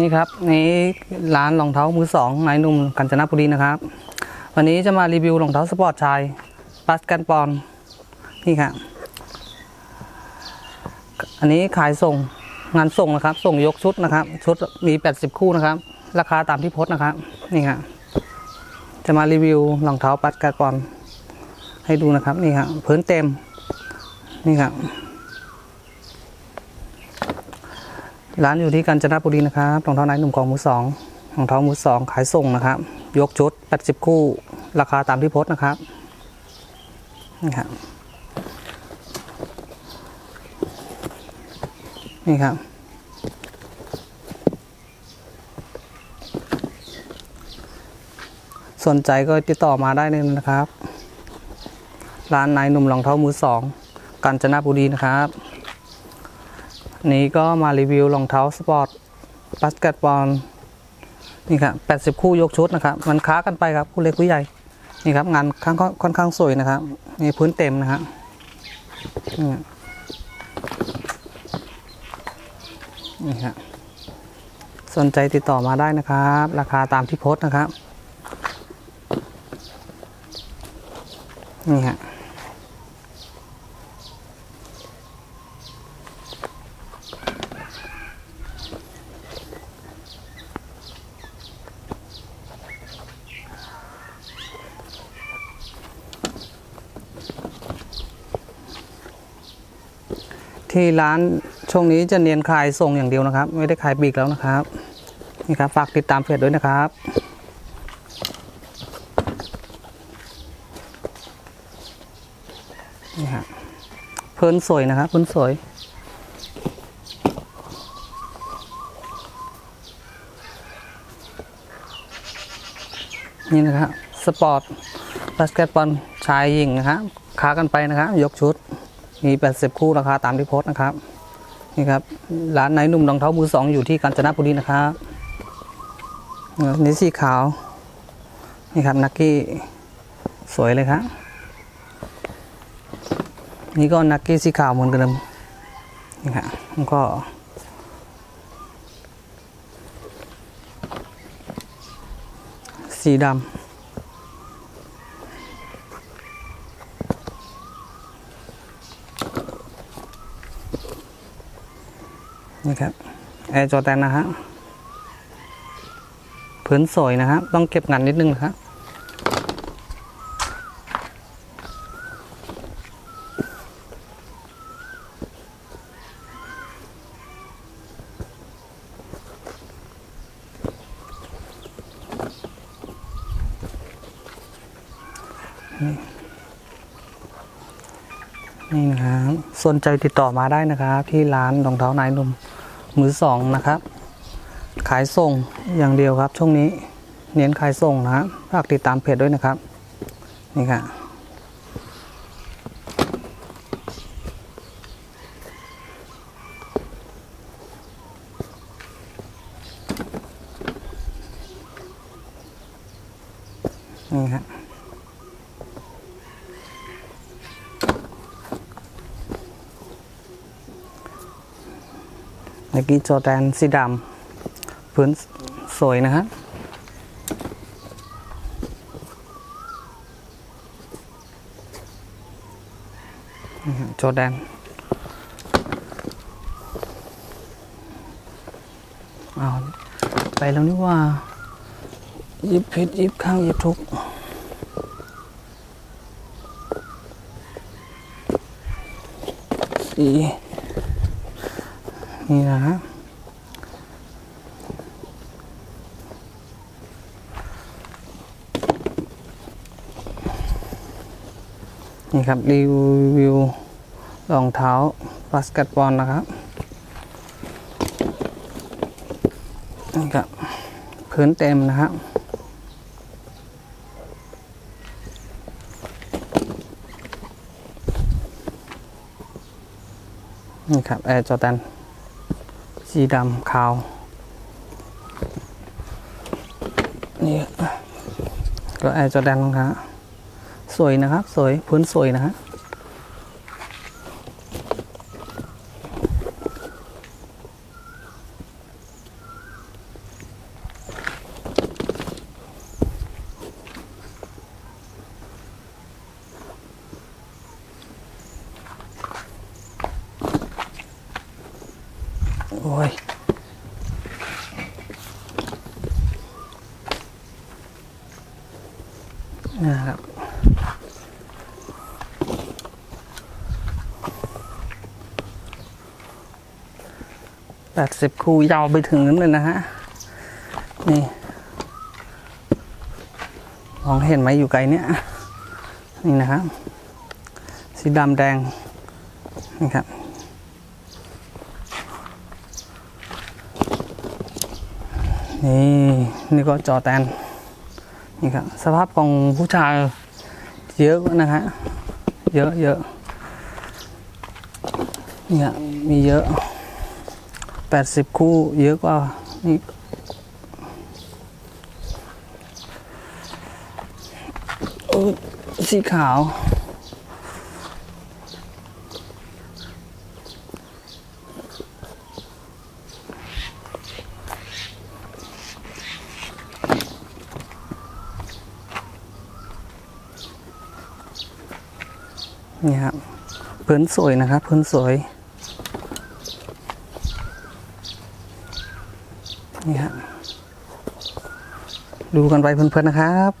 นี่ครับนี่ร้านรองเท้ามือสองนายหนุ่มกัญจนบุรีนะครับ วันนี้จะมารีวิวรองเท้าสปอร์ตชายปัสกันปอนนี่ครับอันนี้ขายส่งงานส่งนะครับ ส่งยกชุดนะครับ ชุดมี 80 คู่นะครับ ราคาตามที่โพสนะครับ นี่ครับจะมารีวิวรองเท้าปัสกันปอนให้ดูนะครับนี่ครับพื้นเต็มนี่ครับ ร้านอยู่ที่กาญจนบุรีนะครับรองเท้าไนท์หนุ่มของมือสองรองเท้ามือสองขายส่งนะครับ ยกชุด 80 คู่ ราคาตามที่โพสต์นะครับนี่ครับนี่ครับสนใจก็ติดต่อมาได้เลยนะครับ ร้านนายหนุ่มรองเท้ามือสองกาญจนบุรีนะครับ นี้ก็มารีวิวรองเท้าสปอร์ตบาสเกตบอลนี่ครับ80คู่ยกชุดนะครับ มันค้ากันไปครับคู่เล็กคู่ใหญ่ นี่ครับงานค่อนข้างค่อนข้างสวยนะครับนี่พื้นเต็มนะครับนี่นี่ครับสนใจติดต่อมาได้นะครับ ราคาตามที่โพสต์นะครับ นี่ฮะ ที่ร้านช่วงนี้จะเนียนขายส่งอย่างเดียวนะครับ ไม่ได้ขายปีกแล้วนะครับนี่ครับฝากติดตามเพจด้วยนะครับนี่ฮะเพิ่นสวยนะครับเพิ่นสวยนี่นะครับสปอร์ตบาสเกตบอลชายหญิงนะครับค้ากันไปนะครับยกชุด มี 80 คู่ราคาตามที่โพสต์นะครับ นี่ครับ ร้านไหนหนุ่มรองเท้ามือสองอยู่ที่กาญจนบุรีนะครับนี่สีขาว นี่ครับนักกี้สวยเลยครับนี่ก็นักกี้สีขาวเหมือนกันเลยนี่ครับแล้วก็สีดำ นี่ครับแอร์จอแดนนะฮะพื้นสวยนะครับต้องเก็บงานนิดนึงนะครับนี่นะครับ สนใจติดต่อมาได้นะครับ ที่ร้านรองเท้านายหนุ่ม มือสองนะครับ ขายส่งอย่างเดียวครับ ช่วงนี้เน้นขายส่งนะครับฝากติดตามเพจด้วยนะครับ นี่ค่ะ กีจอแดนสีดำพื้นสวยนะฮะจอแดนเอาวไปแล้วนี่ว่า ยิบผิดยิบข้างยิบทุกสี นี่นะฮะนี่ครับ รีวิวรองเท้าบาสเกตบอลนะครับ นี่ครับ พื้นเต็มนะครับนี่ครับแอร์จอแดน สีดำขาว นี่ก็แอร์จอแดนนะครับสวยนะครับ สวยพื้นสวยนะฮะ โอ้ยนะครับแปดสิบคู่ยาวไปถึงนั้นเลยนะฮะ นี่มองเห็นไหมอยู่ไกลเนี้ยนี่นะครับ สีดำแดงนี่ครับ นี่นี่ก็จอแตนนี่ครับสภาพของผู้ชายเยอะนะฮะเยอะเยอะเนี่ยมีเยอะแปดสิบคู่เยอะกว่านี่สีขาว นี่ครับพื้นสวยนะครับพื้นสวยนี่ครับดูกันไปเพลินๆนะครับ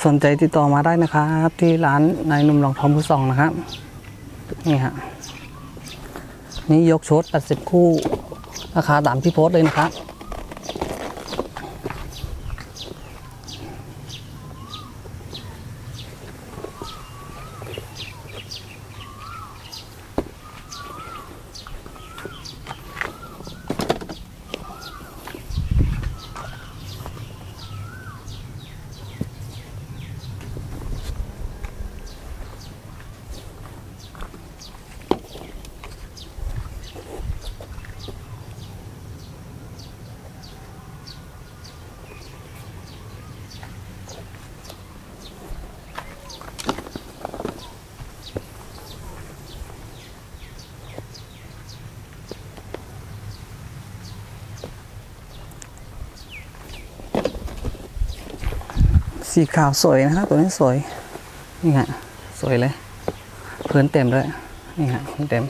ส นใจติดต่อมาได้นะครับ ที่ร้านนายนุ่มหลองทองผู้สองนะครับ นี่ฮะนี่ยกชุด80 คู่ ราคาตามที่โพสต์เลยนะครับ สีขาวสวยนะครับตัวนี้สวย นี่ฮะสวยเลยพื้นเต็มด้วยนี่ฮะพื้นเต็ม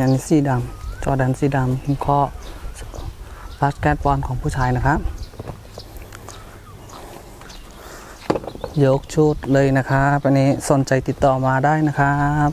อันนี้สีดำ จอแดนสีดำหิมข้อบาสเกตบอลของผู้ชายนะครับ ยกชุดเลยนะครับ อันนี้สนใจติดต่อมาได้นะครับ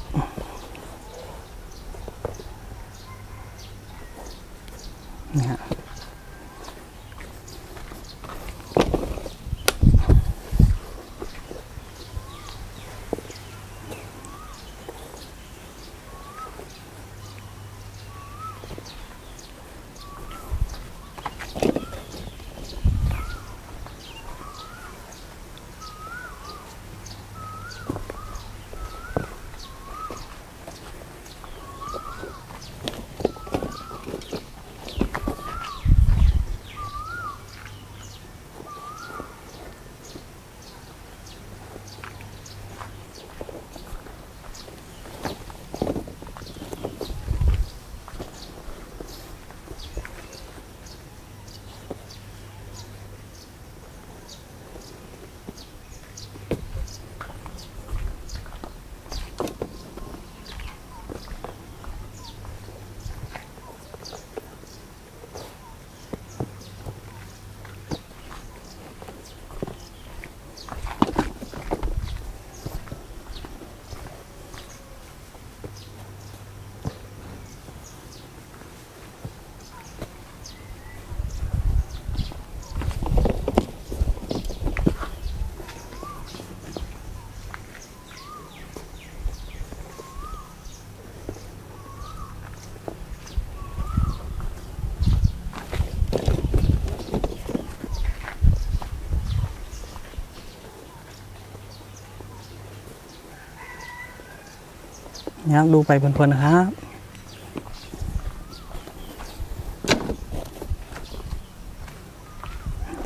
นี่ครับดูไปเพลินๆนะครับ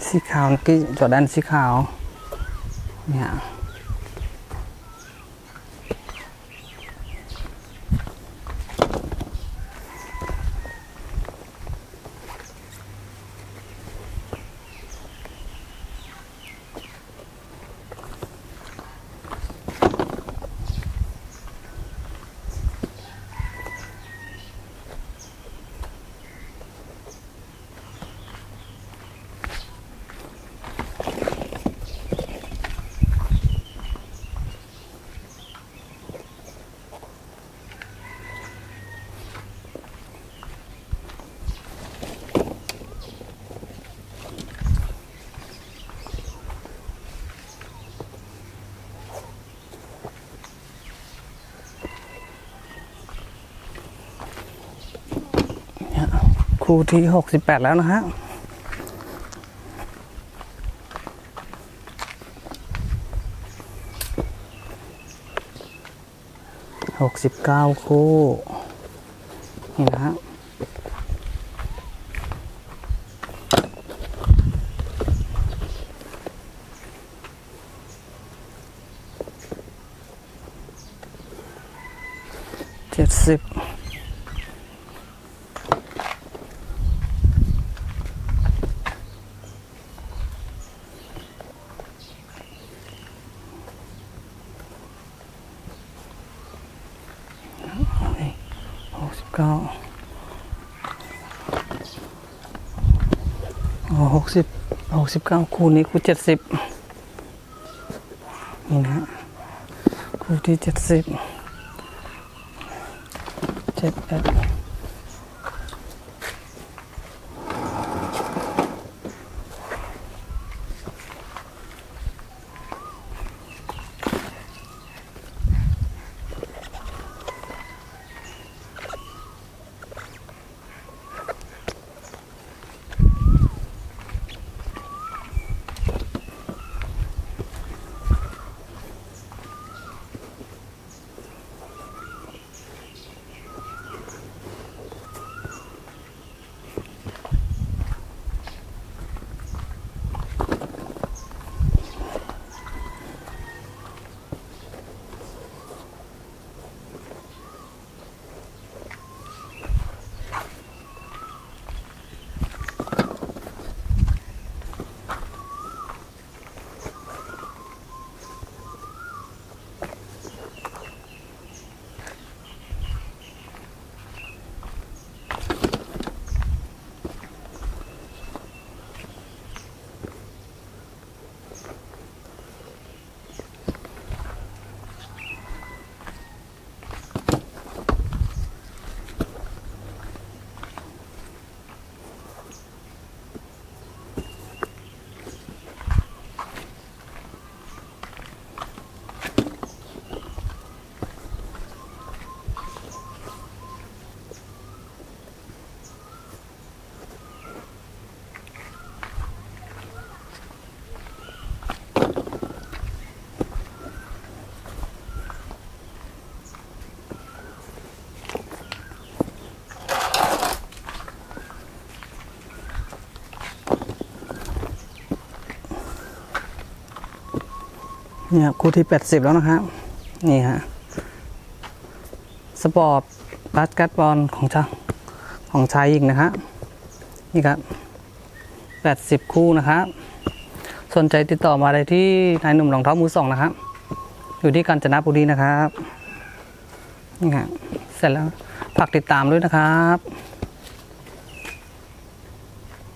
สีขาวกี่จอดด้านสีขาวเนี่ย คู่ที่หกสิบแปดแล้วนะฮะหกสิบเก้าคู่ นี่นะฮะเจ็ดสิบ หกสิบเก้าหกสิบห กสิบเก้าคูณนี้คูณเจ็ดสิบนี่นะคูณที่เจ็ดสิบเจ็ดแปด เนี่ยคู่ที่แปดสิบแล้วนะครับ นี่ฮะ สปอร์ตบาสเกตบอลของชาของชายหญิงนะฮะนี่ครับแปดสิบคู่นะครับ สนใจติดต่อมาได้ที่นายหนุ่มรองเท้ามือสองนะครับ อยู่ที่กาญจนบุรีนะครับ นี่ฮะเสร็จแล้วฝากติดตามด้วยนะครับ